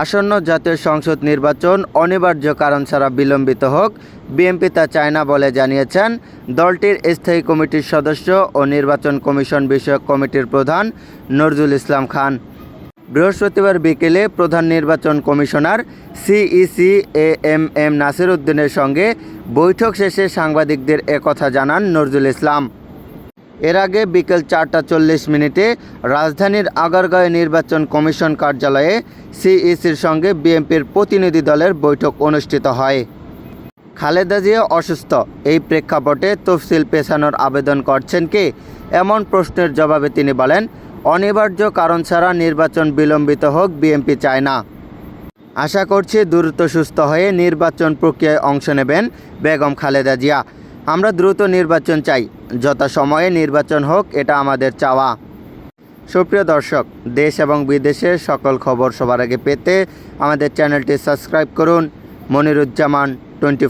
আসন্ন জাতীয় সংসদ নির্বাচন অনিবার্য কারণ ছাড়া বিলম্বিত হোক, বিএনপি তা চায় না বলে জানিয়েছেন দলটির স্থায়ী কমিটির সদস্য ও নির্বাচন কমিশন বিষয়ক কমিটির প্রধান নজরুল ইসলাম খান। বৃহস্পতিবার বিকেলে প্রধান নির্বাচন commissioner CEC A M M Nasir উদ্দিনের সঙ্গে বৈঠক শেষে সাংবাদিকদের একথা জানান নজরুল ইসলাম। এর আগে বিকেল চারটা চল্লিশ মিনিটে রাজধানীর আগারগাঁয়ে নির্বাচন কমিশন কার্যালয়ে সিইসির সঙ্গে বিএনপির প্রতিনিধি দলের বৈঠক অনুষ্ঠিত হয়। খালেদা জিয়া অসুস্থ। এই প্রেক্ষাপটে তফসিল পেছানোর আবেদন করছেন কি? এমন প্রশ্নের জবাবে তিনি বলেন, অনিবার্য কারণ ছাড়া নির্বাচন বিলম্বিত হোক, বিএনপি চায় না। আশা করছি দ্রুত সুস্থ হয়ে নির্বাচন প্রক্রিয়ায় অংশ নেবেন বেগম খালেদা জিয়া। আমরা দ্রুত নির্বাচন চাই, যথাসময়ে নির্বাচন হোক, এটা আমাদের চাওয়া। সুপ্রিয় দর্শক, দেশ এবং বিদেশের সকল খবর সবার আগে পেতে আমাদের চ্যানেলটি সাবস্ক্রাইব করুন। মনিরুজ্জামান, টোয়েন্টি